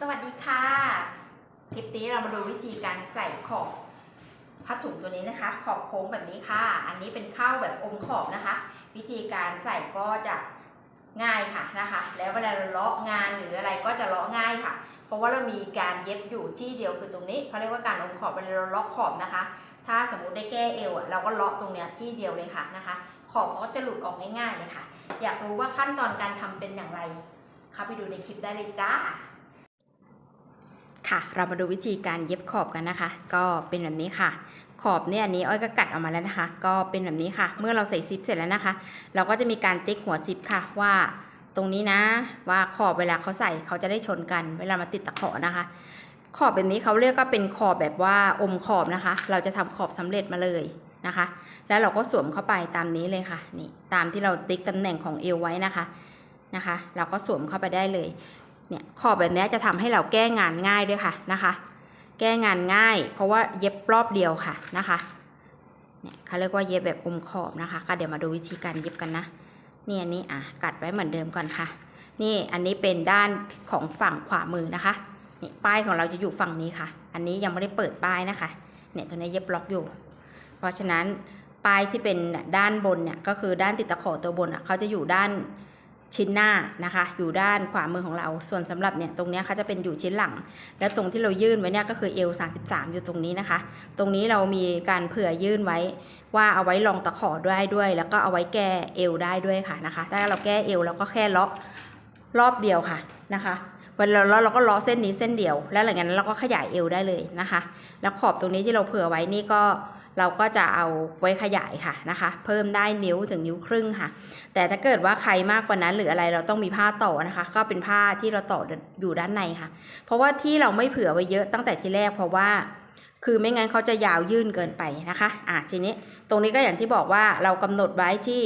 สวัสดีค่ะ คลิปนี้เรามาดูวิธีการใส่ขอบผ้าถุงตัวนี้นะคะ ขอบโค้งแบบนี้ค่ะ อันนี้เป็นเข้าแบบอมขอบนะคะ วิธีการใส่ก็จะง่ายค่ะนะคะ แล้วเวลาเราเลาะงานหรืออะไรก็จะเลาะง่ายค่ะ เพราะว่าเรามีการเย็บอยู่ที่เดียวคือตรงนี้เขาเรียกว่าการอมขอบเวลาเราเลาะขอบนะคะ ถ้าสมมุติได้แก้เอวอะเราก็เลาะตรงเนี้ยที่เดียวเลยค่ะนะคะ ขอบเขาก็จะหลุดออกง่ายๆเลยค่ะ อยากรู้ว่าขั้นตอนการทำเป็นอย่างไรเข้าไปดูในคลิปได้เลยจ้า ค่ะ เรามาดูวิธีการเย็บขอบกันนะคะ ก็เป็นแบบนี้ค่ะ ขอบเนี่ยอันนี้อ้อยก็กัดออกมาแล้วนะคะ ก็เป็นแบบนี้ค่ะ เมื่อเราใส่ซิปเสร็จแล้วนะคะ เราก็จะมีการติ๊กหัวซิปค่ะว่าตรงนี้นะ ว่าขอบเวลาเขาใส่เขาจะได้ชนกัน เวลามาติดตะขอนะคะ ขอบแบบนี้เขาเรียกก็เป็นขอบแบบว่าอมขอบนะคะ เราจะทำขอบสำเร็จมาเลยนะคะ แล้วเราก็สวมเข้าไปตามนี้เลยค่ะนี่ตามที่เราติ๊กตำแหน่งของเอวไว้นะคะนะคะ เราก็สวมเข้าไปได้เลย เนี่ยขอบแบบนี้จะทำให้เราแก้งานง่ายด้วยค่ะนะคะ แก้งานง่าย เพราะว่าเย็บรอบเดียวค่ะนะคะเนี่ยเขาเรียกว่าเย็บแบบอมขอบนะคะ ก็เดี๋ยวมาดูวิธีการเย็บกันนะนี่อันนี้อะกัดไว้เหมือนเดิมก่อนค่ะ นี่อันนี้เป็นด้านของฝั่งขวามือนะคะนี่ป้ายของเราจะอยู่ฝั่งนี้ค่ะ อันนี้ยังไม่ได้เปิดป้ายนะคะเนี่ยตัวนี้เย็บล็อกอยู่ เพราะฉะนั้นป้ายที่เป็นด้านบนเนี่ยก็คือด้านติดตะขอตัวบนอะเขาจะอยู่ด้าน ชิ้นหน้านะคะ อยู่ด้านขวามือของเรา ส่วนสำหรับเนี่ยตรงนี้ยเขาจะเป็นอยู่ชิ้นหลัง แล้วตรงที่เรายื่นไว้เนี่ยก็คือเอว33 อยู่ตรงนี้นะคะ ตรงนี้เรามีการเผื่อยื่นไว้ ว่าเอาไว้รองตะขอได้ด้วย แล้วก็เอาไว้แก้เอวได้ด้วยค่ะนะคะ ถ้าเราแก้เอวเราก็แค่เลาะรอบเดียวค่ะนะคะเวลาเราเราก็ลาะเส้นนี้เส้นเดียว แล้วหลังจากนั้นเราก็ขยายเอวได้เลยนะคะ แล้วขอบตรงนี้ที่เราเผื่อไว้นี่ก็ เราก็จะเอาไว้ขยายค่ะนะคะ เพิ่มได้นิ้วถึงนิ้วครึ่งค่ะ แต่ถ้าเกิดว่าใครมากกว่านั้นหรืออะไรเราต้องมีผ้าต่อนะคะ ก็เป็นผ้าที่เราต่ออยู่ด้านในค่ะ เพราะว่าที่เราไม่เผื่อไว้เยอะตั้งแต่ที่แรกเพราะว่า คือไม่งั้นเขาจะยาวยื่นเกินไปนะคะอะทีนี้ตรงนี้ก็อย่างที่บอกว่าเรากำหนดไว้ที่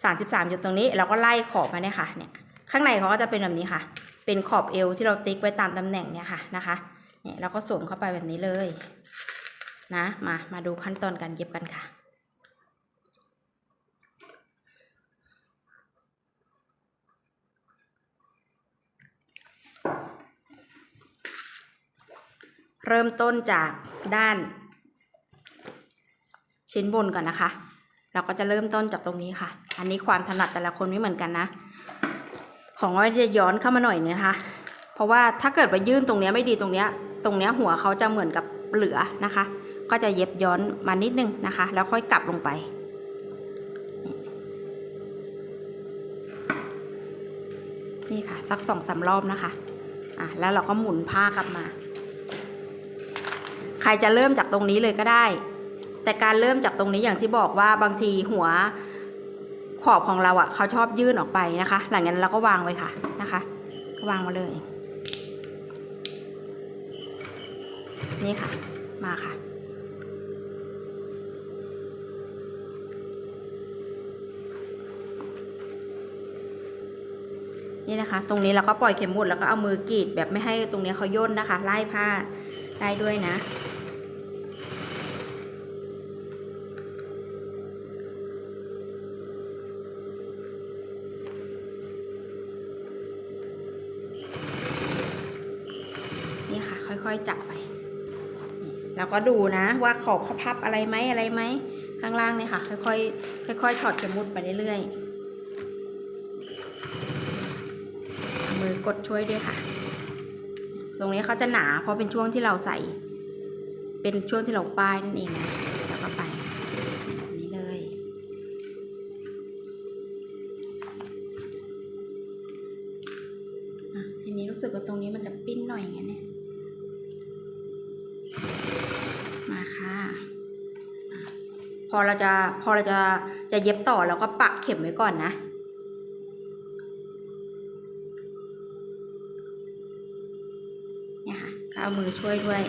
33จุดตรงนี้เราก็ไล่ขอบมาเนี่ยค่ะเนี่ยข้างในเขาก็จะเป็นแบบนี้ค่ะ เป็นขอบเอวที่เราติ๊กไว้ตามตำแหน่งเนี่ยค่ะนะคะเนี่ยเราก็สวมเข้าไปแบบนี้เลย นะมามาดูขั้นตอนการเย็บกันค่ะเริ่มต้นจากด้านชิ้นบนก่อนนะคะ เราก็จะเริ่มต้นจากตรงนี้ค่ะ อันนี้ความถนัดแต่ละคนไม่เหมือนกันนะ ของเราจะย้อนเข้ามาหน่อยนงนะคะ เพราะว่าถ้าเกิดไปยื่นตรงนี้ไม่ดีตรงนี้ ตรงนี้หัวเขาจะเหมือนกับเหลือนะคะ ก็จะเย็บย้อนมานิดนึงนะคะ แล้วค่อยกลับลงไป นี่ค่ะ สักสองสามรอบนะคะอะแล้วเราก็หมุนผ้ากลับมา ใครจะเริ่มจากตรงนี้เลยก็ได้ แต่การเริ่มจากตรงนี้อย่างที่บอกว่าบางทีหัวขอบของเราอะ่ะเขาชอบยื่นออกไปนะคะ หลังจากนั้นเราก็วางไว้ค่ะนะคะก็วางมาเลย นี่ค่ะ มาค่ะ นี่นะคะ ตรงนี้เราก็ปล่อยเข็มหมุดแล้วก็เอามือกรีดแบบไม่ให้ตรงนี้เขาย่นนะคะ ไล่ผ้าได้ด้วยนะ นี่ค่ะ ค่อยๆจับไป แล้วก็ดูนะว่าขอบเขาพับอะไรไหมอะไรไหมข้างล่างเนี่ยค่ะ ค่อยๆค่อยๆถอดเข็มหมุดไปเรื่อยๆ กดช่วยด้วยค่ะ ตรงนี้เขาจะหนาเพราะเป็นช่วงที่เราใส่ เป็นช่วงที่เราป้ายนั่นเองแล้วก็ไปแบบนี้เลยอะทีนี้รู้สึกว่าตรงนี้มันจะปิ้นหน่อยอย่างเงี้ยเนี่ยมาค่ะอะพอเราจะพอเราจะจะเย็บต่อเราก็ปักเข็มไว้ก่อนนะ เอามือช่วยด้วย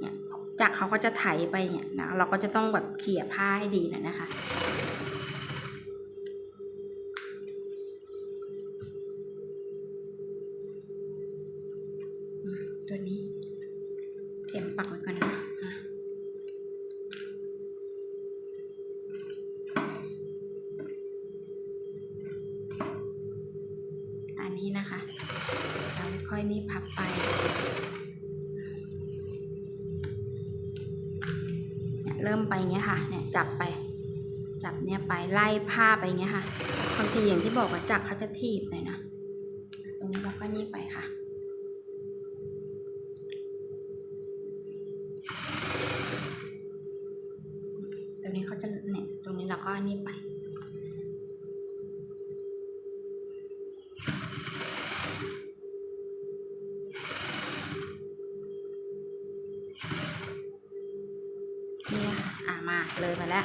เนี่ยจากเขาก็จะไถไปเนี่ยนะเราก็จะต้องแบบเขี่ยผ้าให้ดีหน่อยนะคะตัวนี้เข็มปักไว้ก่อนนะ พับไปเนี่ยเริ่มไปเงี้ยค่ะ เนี่ยจับไป จับเนี่ยไปไล่ผ้าไปเงี้ยค่ะบางทีอย่างที่บอกว่าจักเขาจะทีบหน่อยนะ ตรงนี้เราก็นี่ไปค่ะ เลยมาแล้ว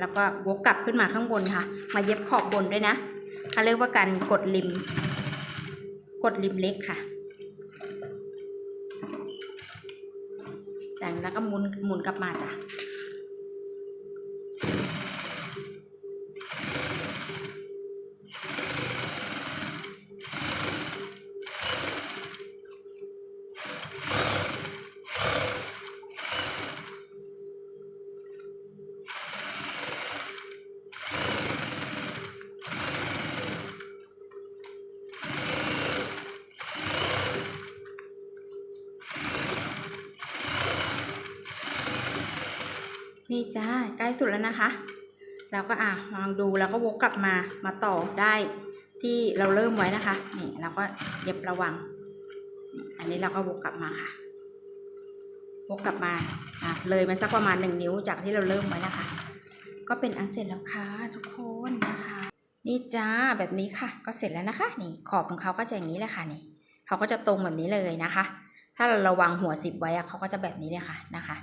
แล้วก็วกกลับขึ้นมาข้างบนค่ะ มาเย็บขอบบนด้วยนะเขาเรียกว่าการกดริม กดริมเล็กค่ะแต่งแล้วก็หมุนหมุนกลับมาจ้ะ นี่จ้าใกล้สุดแล้วนะคะแล้วก็อะลองดูแล้วก็วกกลับมามาต่อได้ที่เราเริ่มไว้นะคะนี่เราก็เย็บระวัง อันนี้เราก็วกกลับมาค่ะวกกลับมาอะเลยมันสักประมาณหนึ่งนิ้วจากที่เราเริ่มไว้นะคะ ก็เป็นอันเสร็จแล้วค่ะทุกคนนะคะ นี่จ้าแบบนี้ค่ะ ก็เสร็จแล้วนะคะ นี่ขอบของเขาก็จะอย่างนี้แหละค่ะนี่เขาก็จะตรงแบบนี้เลยนะคะ ถ้าเราระวังหัวสิบไว้อะเขาก็จะแบบนี้เลยค่ะนะคะ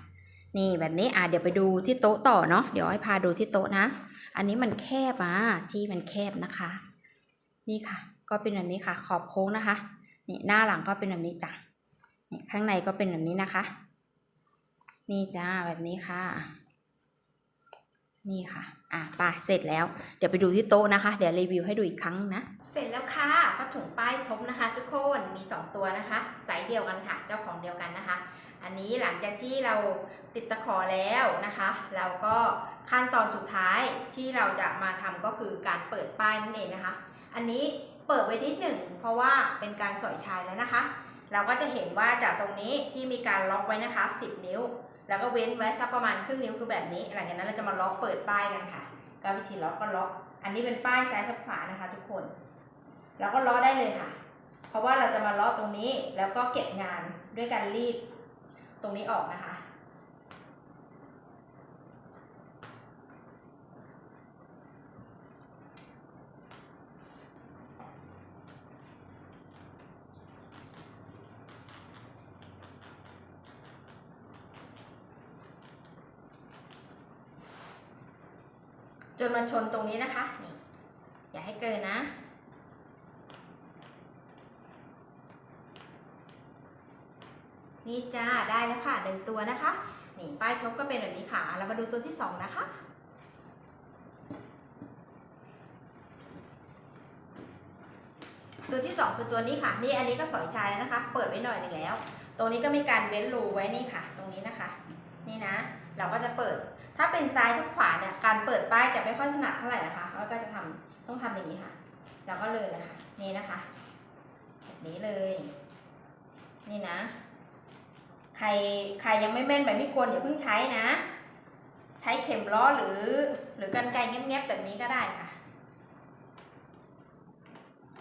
นี่แบบนี้อะเดี๋ยวไปดูที่โต๊ะต่อเนาะเดี๋ยวให้พาดูที่โต๊ะนะ อันนี้มันแคบอะที่มันแคบนะคะ นี่ค่ะ ก็เป็นแบบนี้ค่ะ ขอบโค้งนะคะนี่หน้าหลังก็เป็นแบบนี้จ้ะนี่ข้างในก็เป็นแบบนี้นะคะ นี่จ้าแบบนี้ค่ะ นี่ค่ะ อะไปเสร็จแล้ว เดี๋ยวไปดูที่โต๊ะนะคะ เดี๋ยวรีวิวให้ดูอีกครั้งนะ เสร็จแล้วค่ะผ้าถุงป้ายทบนะคะ ทุกคนมี 2 ตัวนะคะไซส์เดียวกันค่ะเจ้าของเดียวกันนะคะ อันนี้หลังจากที่เราติดตะขอแล้วนะคะ เราก็ขั้นตอนสุดท้ายที่เราจะมาทำก็คือการเปิดป้ายนั่นเองนะคะ อันนี้เปิดไว้นิดหนึ่งเพราะว่าเป็นการสอยชายแล้วนะคะ เราก็จะเห็นว่าจากตรงนี้ที่มีการล็อกไว้นะคะ 10 นิ้ว แล้วก็เว้นไว้สักประมาณครึ่งนิ้วคือแบบนี้ หลังจากนั้นเราจะมาล็อกเปิดป้ายกันค่ะก็วิธีล็อกก็ล็อก อันนี้เป็นป้ายซ้ายทับขวานะคะ ทุกคน เราก็ล็อได้เลยค่ะ เพราะว่าเราจะมาล็อตรงนี้แล้วก็เก็บงานด้วยการรีดตรงนี้ออกนะคะ จนมาชนตรงนี้นะคะนี่อย่าให้เกินนะ นี่จ้าได้แล้วค่ะหนึ่งตัวนะคะนี่ป้ายทบก็เป็นแบบนี้ค่ะเรามาดูตัวที่สองนะคะตัวที่สองคือตัวนี้ค่ะ นี่อันนี้ก็สอยชายนะคะ เปิดไว้หน่อยหนึ่งแล้ว ตรงนี้ก็มีการเว้นรูไว้นี่ค่ะ ตรงนี้นะคะ นี่นะ เราก็จะเปิด ถ้าเป็นซ้ายทับขวาเนี่ย การเปิดป้ายจะไม่ค่อยถนัดเท่าไหร่นะคะเราก็จะทำต้องทำอย่างนี้ค่ะแล้วก็เลยนะคะ นี่นะคะแบบนี้เลย นี่นะ ใครใครยังไม่แม่นแบบพี่กลอย่าเพิ่งใช้นะ ใช้เข็มล้อหรือ หรือกันไกรแงบๆแบบนี้ก็ได้ค่ะ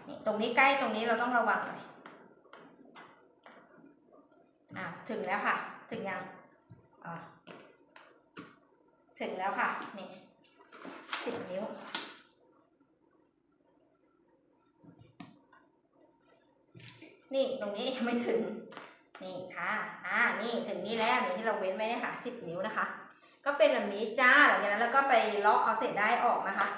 นี่ตรงนี้ใกล้ตรงนี้เราต้องระวังหน่อยอะถึงแล้วค่ะ ถึงยังอะถึงแล้วค่ะนี่สิบนิ้วนี่ตรงนี้ยังไม่ถึง นี่ค่ะ อ่า นี่ถึงนี่แล้วนี่ที่เราเว้นไว้เนี่ยค่ะสิบนิ้วนะคะ ก็เป็นแบบนี้จ้า หลังจากนั้นเราก็ไปเลาะเอาเศษได้ออกนะคะ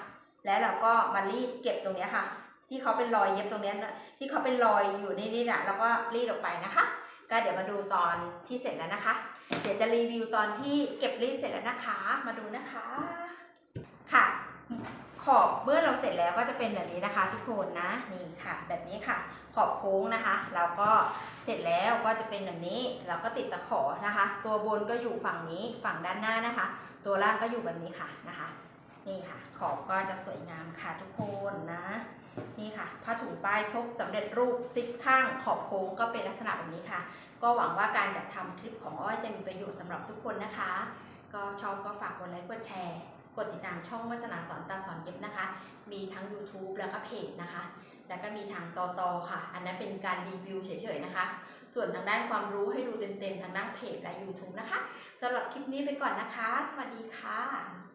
แล้วเราก็มารีดเก็บตรงนี้ค่ะ ที่เขาเป็นรอยเย็บตรงนี้นะที่เขาเป็นรอยอยู่ในนี่แหละแล้วก็รีดออกไปนะคะ ก็เดี๋ยวมาดูตอนที่เสร็จแล้วนะคะ เดี๋ยวจะรีวิวตอนที่เก็บรีดเสร็จแล้วนะคะ มาดูนะคะ ค่ะ ขอบเมื่อเราเสร็จแล้วก็จะเป็นแบบนี้นะคะ ทุกคนนะนี่ค่ะ แบบนี้ค่ะ ขอบโค้งนะคะแล้วก็เสร็จแล้วก็จะเป็นแบบนี้ เราก็ติดตะขอนะคะ ตัวบนก็อยู่ฝั่งนี้ฝั่งด้านหน้านะคะ ตัวล่างก็อยู่แบบนี้ค่ะนะคะ นี่ค่ะ ขอบก็จะสวยงามค่ะทุกคนนะ นี่ค่ะผ้าถุงป้ายทบสำเร็จรูปซิปข้างขอบโค้งก็เป็นลักษณะแบบนี้ค่ะ ก็หวังว่าการจัดทำคลิปของอ้อยจะมีประโยชน์สำหรับทุกคนนะคะ ก็ชอบก็ฝากกดไลค์กดแชร์ กดติดตามช่องวัฒนาสอนตาสอนเย็บนะคะ มีทั้ง YouTube แล้วก็เพจนะคะ แล้วก็มีทางตอตอค่ะ อันนั้นเป็นการรีวิวเฉยๆนะคะ ส่วนทางด้านความรู้ให้ดูเต็มๆ ทางด้านเพจและ YouTube นะคะสำหรับคลิปนี้ไปก่อนนะคะ สวัสดีค่ะ